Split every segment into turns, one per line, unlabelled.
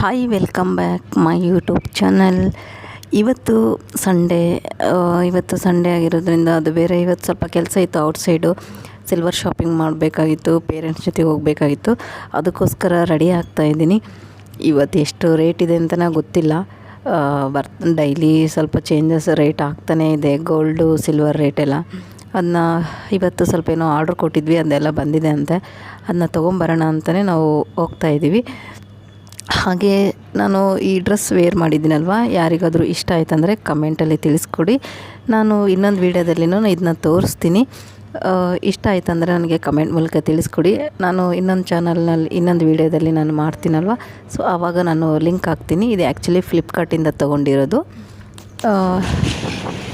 Hi welcome back my YouTube channel ಇವತ್ತು Sunday ಇವತ್ತು Sunday ಆಗಿರೋದ್ರಿಂದ ಅದು ಬೇರೆ ಇವತ್ತು ಸ್ವಲ್ಪ ಕೆಲಸ ಇತ್ತು ಔಟ್ಸೈಡು ಸಿಲ್ವರ್ ಶಾಪಿಂಗ್ ಮಾಡಬೇಕಾಗಿತ್ತು ಪೇರೆಂಟ್ಸ್ ಜೊತೆ ಹೋಗಬೇಕಾಗಿತ್ತು. ಅದಕ್ಕೋಸ್ಕರ ರೆಡಿ ಆಗ್ತಾ ಇದ್ದೀನಿ. ಇವತ್ತು ಎಷ್ಟು ರೇಟ್ ಇದೆ ಅಂತಲೇ ಗೊತ್ತಿಲ್ಲ. ಬರ್ ಡೈಲಿ ಸ್ವಲ್ಪ ಚೇಂಜಸ್ ರೇಟ್ ಆಗ್ತಾನೇ ಇದೆ ಗೋಲ್ಡು ಸಿಲ್ವರ್ ರೇಟೆಲ್ಲ ಅದನ್ನ ಇವತ್ತು ಸ್ವಲ್ಪ ಏನೋ ಆರ್ಡ್ರ್ ಕೊಟ್ಟಿದ್ವಿ, ಅದೆಲ್ಲ ಬಂದಿದೆ ಅಂತೆ. ಅದನ್ನ ತೊಗೊಂಬರೋಣ ಅಂತಲೇ ನಾವು ಹೋಗ್ತಾ ಇದ್ದೀವಿ. ಹಾಗೆ ನಾನು ಈ ಡ್ರೆಸ್ ವೇರ್ ಮಾಡಿದ್ದೀನಲ್ವ, ಯಾರಿಗಾದರೂ ಇಷ್ಟ ಆಯ್ತಂದರೆ ಕಮೆಂಟಲ್ಲಿ ತಿಳಿಸ್ಕೊಡಿ. ನಾನು ಇನ್ನೊಂದು ವೀಡಿಯೋದಲ್ಲಿನೂ ಇದನ್ನ ತೋರಿಸ್ತೀನಿ. ಇಷ್ಟ ಆಯ್ತಂದರೆ ನನಗೆ ಕಮೆಂಟ್ ಮೂಲಕ ತಿಳಿಸ್ಕೊಡಿ. ನಾನು ಇನ್ನೊಂದು ಚಾನಲ್ನಲ್ಲಿ, ಇನ್ನೊಂದು ವೀಡಿಯೋದಲ್ಲಿ ನಾನು ಮಾಡ್ತೀನಲ್ವ, ಸೊ ಆವಾಗ ನಾನು ಲಿಂಕ್ ಹಾಕ್ತೀನಿ. ಇದು ಆ್ಯಕ್ಚುಲಿ ಫ್ಲಿಪ್ಕಾರ್ಟಿಂದ ತೊಗೊಂಡಿರೋದು.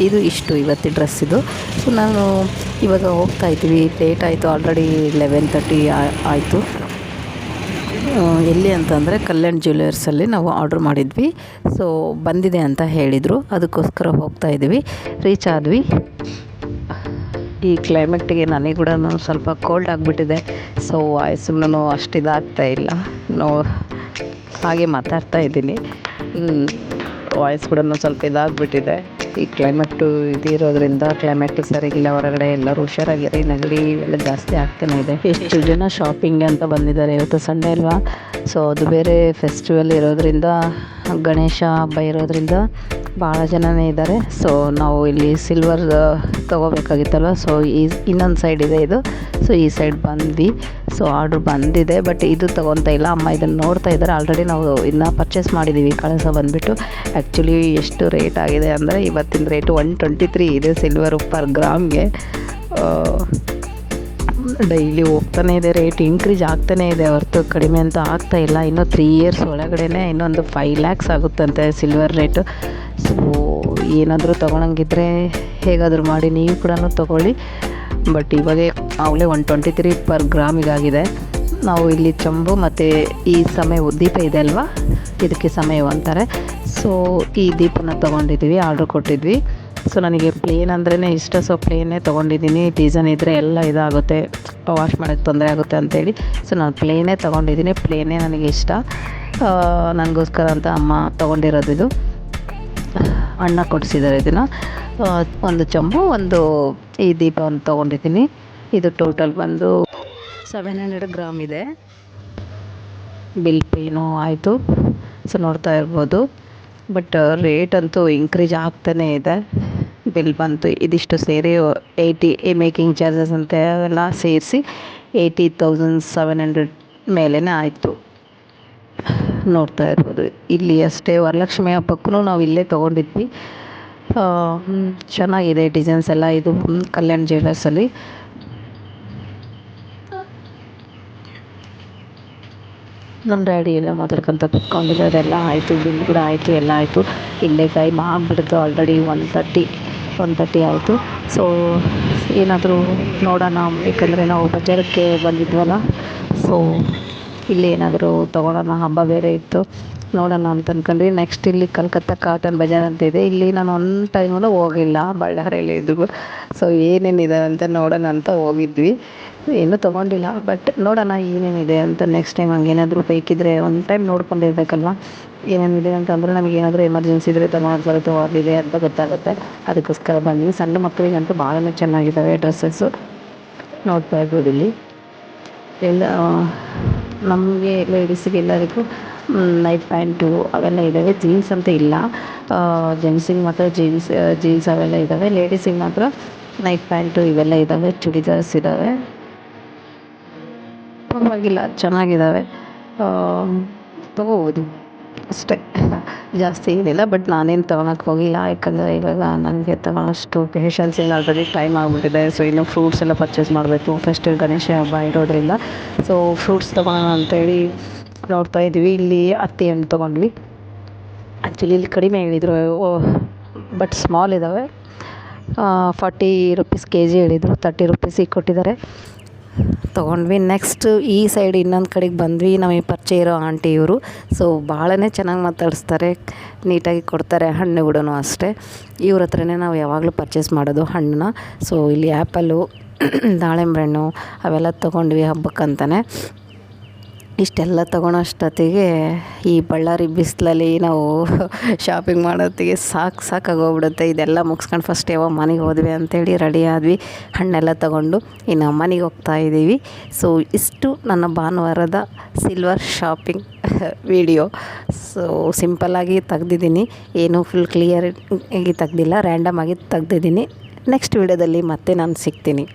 ಇದು ಇಷ್ಟು ಇವತ್ತಿನ ಡ್ರೆಸ್ ಇದು. ಸೊ ನಾನು ಇವಾಗ ಹೋಗ್ತಾ ಇದ್ದೀವಿ. ಲೇಟ್ ಆಯಿತು ಆಲ್ರೆಡಿ ಲೆವೆನ್ ತರ್ಟಿ ಆಯಿತು. ಎಲ್ಲಿ ಅಂತಂದರೆ ಕಲ್ಯಾಣ್ ಜ್ಯುವೆಲರ್ಸಲ್ಲಿ ನಾವು ಆರ್ಡ್ರ್ ಮಾಡಿದ್ವಿ. ಸೊ ಬಂದಿದೆ ಅಂತ ಹೇಳಿದರು. ಅದಕ್ಕೋಸ್ಕರ ಹೋಗ್ತಾ ಇದ್ದೀವಿ. ರೀಚ್ ಆದ್ವಿ. ಈ ಕ್ಲೈಮೇಟಿಗೆ ನನಗೆ ಕೂಡ ಸ್ವಲ್ಪ ಕೋಲ್ಡ್ ಆಗಿಬಿಟ್ಟಿದೆ. ಸೊ ವಾಯ್ಸು ಅಷ್ಟು ಇದಾಗ್ತಾ ಇಲ್ಲ. ನೋ, ಹಾಗೆ ಮಾತಾಡ್ತಾ ಇದ್ದೀನಿ. ವಾಯ್ಸ್ ಕೂಡ ಸ್ವಲ್ಪ ಇದಾಗ್ಬಿಟ್ಟಿದೆ. ಈ ಕ್ಲೈಮೇಟು ಇದಿರೋದ್ರಿಂದ ಕ್ಲೈಮೇಟ್ ಸರಿಗಿಲ್ಲ ಹೊರಗಡೆ ಎಲ್ಲರೂ ಹುಷಾರಾಗಿರಿ. ನೆಗಡಿ ಇವೆಲ್ಲ ಜಾಸ್ತಿ ಆಗ್ತಾನೆ ಇದೆ. ಎಷ್ಟು ಜನ ಶಾಪಿಂಗ್ ಅಂತ ಬಂದಿದ್ದಾರೆ ಇವತ್ತು ಸಂಡೇ ಅಲ್ವಾ? ಸೊ ಅದು ಬೇರೆ ಫೆಸ್ಟಿವಲ್ ಇರೋದ್ರಿಂದ ಗಣೇಶ ಹಬ್ಬ ಇರೋದರಿಂದ ಭಾಳ ಜನನೇ ಇದ್ದಾರೆ. ಸೊ ನಾವು ಇಲ್ಲಿ ಸಿಲ್ವರ್ ತೊಗೋಬೇಕಾಗಿತ್ತಲ್ವ? ಸೊ ಈ ಇನ್ನೊಂದು ಸೈಡ್ ಇದೆ ಇದು. ಸೊ ಈ ಸೈಡ್ ಬಂದ್ವಿ. ಸೊ ಆರ್ಡ್ರ್ ಬಂದಿದೆ ಬಟ್ ಇದು ತೊಗೊತಾ ಇಲ್ಲ. ಅಮ್ಮ ಇದನ್ನು ನೋಡ್ತಾ ಇದ್ದಾರೆ. ಆಲ್ರೆಡಿ ನಾವು ಇದನ್ನ ಪರ್ಚೇಸ್ ಮಾಡಿದ್ದೀವಿ ಕಳಸ ಬಂದುಬಿಟ್ಟು ಆ್ಯಕ್ಚುಲಿ ಎಷ್ಟು ರೇಟ್ ಆಗಿದೆ ಅಂದರೆ ಇವತ್ತಿನ ರೇಟು ಒನ್ ಟ್ವೆಂಟಿ ತ್ರೀ ಇದೆ ಸಿಲ್ವರ್ ಪರ್ ಗ್ರಾಮ್ಗೆ ಡೈಲಿ ಹೋಗ್ತಾನೆ ಇದೆ ರೇಟ್ ಇನ್ಕ್ರೀಸ್ ಆಗ್ತಾನೇ ಇದೆ, ಹೊರತು ಕಡಿಮೆ ಅಂತ ಆಗ್ತಾ ಇಲ್ಲ. ಇನ್ನೂ ತ್ರೀ ಇಯರ್ಸ್ ಒಳಗಡೆ ಇನ್ನೊಂದು ಫೈವ್ ಲ್ಯಾಕ್ಸ್ ಆಗುತ್ತಂತೆ ಸಿಲ್ವರ್ ರೇಟು ಸೊ ಏನಾದರೂ ತೊಗೊಳಂಗಿದ್ರೆ ಹೇಗಾದರೂ ಮಾಡಿ, ನೀವು ಕೂಡ ತೊಗೊಳ್ಳಿ. ಬಟ್ ಇವಾಗ ಅವಳೇ ಒನ್ ಟ್ವೆಂಟಿ ತ್ರೀ ಪರ್ ಗ್ರಾಮಿಗಾಗಿದೆ ನಾವು ಇಲ್ಲಿ ಚಂಬು ಮತ್ತು ಈ ಸಮಯ ದೀಪ ಇದೆ ಅಲ್ವಾ? ಇದಕ್ಕೆ ಸಮಯ ಅಂತಾರೆ. ಸೊ ಈ ದೀಪನ ತೊಗೊಂಡಿದ್ವಿ ಆರ್ಡ್ರ್ ಕೊಟ್ಟಿದ್ವಿ. ಸೊ ನನಗೆ ಪ್ಲೇನ್ ಅಂದ್ರೇ ಇಷ್ಟ. ಸೊ ಪ್ಲೇನೇ ತೊಗೊಂಡಿದ್ದೀನಿ. ಡಿಸೈನ್ ಇದ್ದರೆ ಎಲ್ಲ ಇದಾಗುತ್ತೆ. ವಾಶ್ ಮಾಡೋಕ್ಕೆ ತೊಂದರೆ ಆಗುತ್ತೆ ಅಂತೇಳಿ. ಸೊ ನಾನು ಪ್ಲೇನೇ ತೊಗೊಂಡಿದ್ದೀನಿ. ಪ್ಲೇನೇ ನನಗೆ ಇಷ್ಟ. ನನಗೋಸ್ಕರ ಅಂತ ಅಮ್ಮ ತೊಗೊಂಡಿರೋದು ಇದು. ಅಣ್ಣ ಕೊಡಿಸಿದ್ದಾರೆ ಇದನ್ನು. ಒಂದು ಚಂಬು, ಒಂದು ಈ ದೀಪವನ್ನು ತೊಗೊಂಡಿದ್ದೀನಿ. ಇದು ಟೋಟಲ್ ಬಂದು ಸೆವೆನ್ ಹಂಡ್ರೆಡ್ ಗ್ರಾಮ್ ಇದೆ. ಬಿಲ್ ಪೇನು ಆಯಿತು. ಸೊ ನೋಡ್ತಾ ಇರ್ಬೋದು. ಬಟ್ ರೇಟ್ ಅಂತೂ ಇನ್ಕ್ರೀಜ್ ಆಗ್ತಾನೇ ಇದೆ. ಬಿಲ್ ಬಂತು. ಇದಿಷ್ಟು ಸೇರಿ ಏಯ್ಟಿ ಮೇಕಿಂಗ್ ಚಾರ್ಜಸ್ ಅಂತ ಎಲ್ಲ ಸೇರಿಸಿ ಏಯ್ಟಿ ತೌಸಂಡ್ ಸೆವೆನ್ ಹಂಡ್ರೆಡ್ ಮೇಲೇ ಆಯಿತು. ನೋಡ್ತಾ ಇರ್ಬೋದು. ಇಲ್ಲಿ ಅಷ್ಟೇ ವರಲಕ್ಷ್ಮಿ ಹಬ್ಬಕ್ಕೂ ನಾವು ಇಲ್ಲೇ ತೊಗೊಂಡಿದ್ವಿ. ಚೆನ್ನಾಗಿದೆ ಡಿಸೈನ್ಸ್ ಎಲ್ಲ. ಇದು ಕಲ್ಯಾಣ್ ಜ್ಯುವೆಲರ್ಸಲ್ಲಿ ನಮ್ಮ ಡ್ಯಾಡಿ ಎಲ್ಲ ಮಾತಾಡ್ಕೊಂತ ಕುತ್ಕೊಂಡಿರೋದೆಲ್ಲ ಆಯಿತು, ಬಿಲ್ ಕೂಡ ಆಯಿತು, ಎಲ್ಲ ಆಯಿತು. ಇಲ್ಲೇ ಟೈಮ್ ಆಗಿಬಿಡ್ತು. Already one thirty one thirty ಆಯಿತು. ಸೊ ಏನಾದರೂ ನೋಡೋಣ ಏಕೆಂದರೆ ನಾವು ಬಜಾರಕ್ಕೆ ಬಂದಿದ್ವಲ್ಲ. ಸೊ ಇಲ್ಲಿ ಏನಾದರೂ ತೊಗೊಳೋಣ ಹಬ್ಬ ಬೇರೆ ಇತ್ತು, ನೋಡೋಣ ಅಂತ ಅಂದ್ಕೊಂಡ್ವಿ ನೆಕ್ಸ್ಟ್ ಇಲ್ಲಿ ಕಲ್ಕತ್ತಾ ಕಾಟನ್ ಬಜಾರ್ ಅಂತ ಇದೆ. ಇಲ್ಲಿ ನಾನು ಒನ್ ಟೈಮಲ್ಲೂ ಹೋಗಿಲ್ಲ ಬಳ್ಳಾರಿಯಲ್ಲಿ ಇದ್ದು. ಸೊ ಏನೇನಿದೆ ಅಂತ ನೋಡೋಣ ಅಂತ ಹೋಗಿದ್ವಿ. ಏನೂ ತೊಗೊಂಡಿಲ್ಲ ಬಟ್ ನೋಡೋಣ ಏನೇನಿದೆ ಅಂತ ನೆಕ್ಸ್ಟ್ ಟೈಮ್ ಹಂಗೇನಾದರೂ ಬೇಕಿದ್ರೆ ಒಂದು ಟೈಮ್ ನೋಡ್ಕೊಂಡಿರ್ಬೇಕಲ್ವ? ಏನೇನಿದೆ ಅಂತಂದರೆ ನಮಗೆ ಏನಾದರೂ ಎಮರ್ಜೆನ್ಸಿ ಇದ್ರೆ ತೊಗೊಳಕ್ಕೆ ಬರುತ್ತೆ ಹೋಗಿದೆ ಅಂತ ಗೊತ್ತಾಗುತ್ತೆ. ಅದಕ್ಕೋಸ್ಕರ ಬಂದ್ವಿ. ಸಣ್ಣ ಮಕ್ಕಳಿಗಂತೂ ಭಾಳನೇ ಚೆನ್ನಾಗಿದ್ದಾವೆ ಡ್ರೆಸ್ಸಸ್ಸು ನೋಡ್ತಾ ಇರ್ಬೋದು ಇಲ್ಲಿ. ಎಲ್ಲ ನಮಗೆ ಲೇಡೀಸಿಗೆ ಎಲ್ಲರಿಗೂ ನೈಟ್ ಪ್ಯಾಂಟು ಅವೆಲ್ಲ ಇದ್ದಾವೆ ಜೀನ್ಸ್ ಅಂತ ಇಲ್ಲ. ಜೆಂಟ್ಸಿಗೆ ಮಾತ್ರ ಜೀನ್ಸ್ ಜೀನ್ಸ್ ಅವೆಲ್ಲ ಇದ್ದಾವೆ ಲೇಡೀಸಿಗೆ ಮಾತ್ರ ನೈಟ್ ಪ್ಯಾಂಟು ಇವೆಲ್ಲ ಇದ್ದಾವೆ ಚೂಡಿದಾರ್ಸ್ ಇದ್ದಾವೆ ಪರವಾಗಿಲ್ಲ ಚೆನ್ನಾಗಿದ್ದಾವೆ ತೊಗೋಬೋದು. ಅಷ್ಟೇ. ಜಾಸ್ತಿ ಏನಿಲ್ಲ ಬಟ್ ನಾನೇನು ತಗೊಳಕ್ಕೆ ಹೋಗಿಲ್ಲ, ಯಾಕಂದರೆ ಇವಾಗ ನನಗೆ ತಗೊಳ್ಳೋಷ್ಟು ಪೇಷನ್ಸ್ ಇಲ್ಲ ಆಲ್ರೆಡಿ ಟೈಮ್ ಆಗಿಬಿಟ್ಟಿದೆ. ಸೊ ಇನ್ನು ಫ್ರೂಟ್ಸ್ ಎಲ್ಲ ಪರ್ಚೇಸ್ ಮಾಡಬೇಕು. ಫಸ್ಟ್ ಗಣೇಶ ಹಬ್ಬ ಇರೋದರಿಂದ. ಸೊ ಫ್ರೂಟ್ಸ್ ತಗೊಳ್ಳೋಣ ಅಂತೇಳಿ ನೋಡ್ತಾ ಇದ್ವಿ. ಇಲ್ಲಿ ಅತ್ತಿ ಹಣ್ಣು ತೊಗೊಂಡ್ವಿ. ಆ್ಯಕ್ಚುಲಿ ಇಲ್ಲಿ ಕಡಿಮೆ ಹೇಳಿದರು ಬಟ್ ಸ್ಮಾಲ್ ಇದ್ದಾವೆ ಫಾರ್ಟಿ ರುಪೀಸ್ ಕೆ ಜಿ ಹೇಳಿದರು ತರ್ಟಿ ರುಪೀಸಿಗೆ ಕೊಟ್ಟಿದ್ದಾರೆ. ತೊಗೊಂಡ್ವಿ. ನೆಕ್ಸ್ಟ್ ಈ ಸೈಡ್ ಇನ್ನೊಂದು ಕಡೆಗೆ ಬಂದ್ವಿ. ನಮಗೆ ಪರಿಚಯ ಇರೋ ಆಂಟಿ ಇವರು. ಸೊ ಭಾಳನೇ ಚೆನ್ನಾಗಿ ಮಾತಾಡಿಸ್ತಾರೆ. ನೀಟಾಗಿ ಕೊಡ್ತಾರೆ ಹಣ್ಣು ಕೂಡ ಅಷ್ಟೇ. ಇವ್ರ ಹತ್ರನೇ ನಾವು ಯಾವಾಗಲೂ ಪರ್ಚೇಸ್ ಮಾಡೋದು ಹಣ್ಣನ್ನ. ಸೊ ಇಲ್ಲಿ ಆ್ಯಪಲ್ಲು ದಾಳಿಂಬೆ ಹಣ್ಣು ಅವೆಲ್ಲ ತೊಗೊಂಡ್ವಿ ಹಬ್ಬಕ್ಕಂತಲೇ ಇಷ್ಟೆಲ್ಲ ತೊಗೊಳೋ ಅಷ್ಟೊತ್ತಿಗೆ ಈ ಬಳ್ಳಾರಿ ಬಿಸಿಲಲ್ಲಿ ನಾವು ಶಾಪಿಂಗ್ ಮಾಡೋತ್ತಿಗೆ ಸಾಕು ಸಾಕಾಗೋಗ್ಬಿಡುತ್ತೆ ಇದೆಲ್ಲ ಮುಗಿಸ್ಕೊಂಡು ಫಸ್ಟ್ ಯಾವ ಮನೆಗೆ ಹೋದ್ವಿ ಅಂತೇಳಿ ರೆಡಿ ಆದ್ವಿ. ಹಣ್ಣೆಲ್ಲ ತೊಗೊಂಡು ಇನ್ನು ಮನೆಗೆ ಹೋಗ್ತಾ ಇದ್ದೀವಿ ಸೊ ಇಷ್ಟು ನನ್ನ ಭಾನುವಾರದ ಸಿಲ್ವರ್ ಶಾಪಿಂಗ್ ವಿಡಿಯೋ ಸೊ ಸಿಂಪಲ್ಲಾಗಿ ತೆಗ್ದಿದ್ದೀನಿ. ಏನು ಫುಲ್ ಕ್ಲಿಯರ್ ಆಗಿ ತೆಗ್ದಿಲ್ಲ ರ್ಯಾಂಡಮ್ ಆಗಿ ತೆಗ್ದಿದ್ದೀನಿ. ನೆಕ್ಸ್ಟ್ ವೀಡಿಯೋದಲ್ಲಿ ಮತ್ತೆ ನಾನು ಸಿಗ್ತೀನಿ.